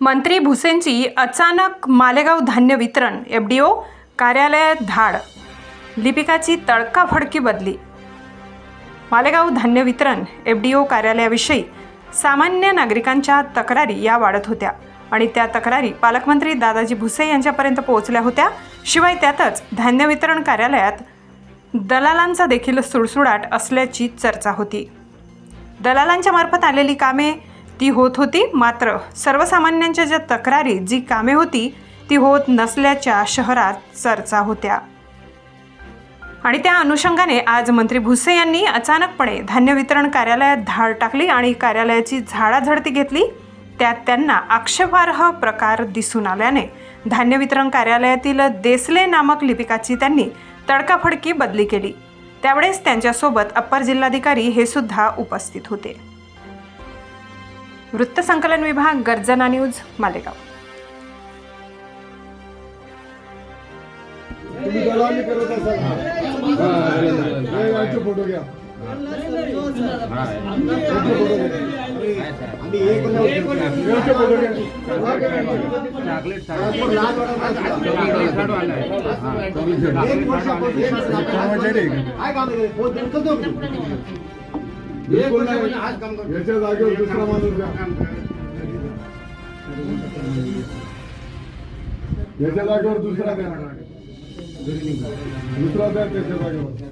मंत्री भुसेंची अचानक मालेगाव धान्य वितरण एफ डी ओ कार्यालयात धाड लिपिकाची तडकाफडकी बदली. मालेगाव धान्य वितरण एफ डी ओ कार्यालयाविषयी सामान्य नागरिकांच्या तक्रारी या वाढत होत्या आणि त्या तक्रारी पालकमंत्री दादाजी भुसे यांच्यापर्यंत पोहोचल्या होत्या. शिवाय त्यातच धान्य वितरण कार्यालयात दलालांचा देखील सुळसुळाट असल्याची चर्चा होती. दलालांच्या मार्फत आलेली कामे ती होत होती मात्र सर्वसामान्यांच्या ज्या तक्रारी जी कामे होती ती होत नसल्याच्या शहरात चर्चा होत्या. आणि त्या अनुषंगाने आज मंत्री भुसे यांनी अचानकपणे धान्य वितरण कार्यालयात धाड टाकली आणि कार्यालयाची झाडाझडती घेतली. त्यात त्यांना आक्षेपार्ह प्रकार दिसून आल्याने धान्य वितरण कार्यालयातील देसले नामक लिपिकाची त्यांनी तडकाफडकी बदली केली. त्यावेळेस त्यांच्यासोबत अप्पर जिल्हाधिकारी हे सुद्धा उपस्थित होते. वृत्तसंकलन विभाग गर्जना न्यूज मालेगाव तुम्ही एक. याच्या जागेवर दुसरा माणूस द्या याच्या जागेवर दुसरा द्या दुसरा द्या त्याच्या जागेवर?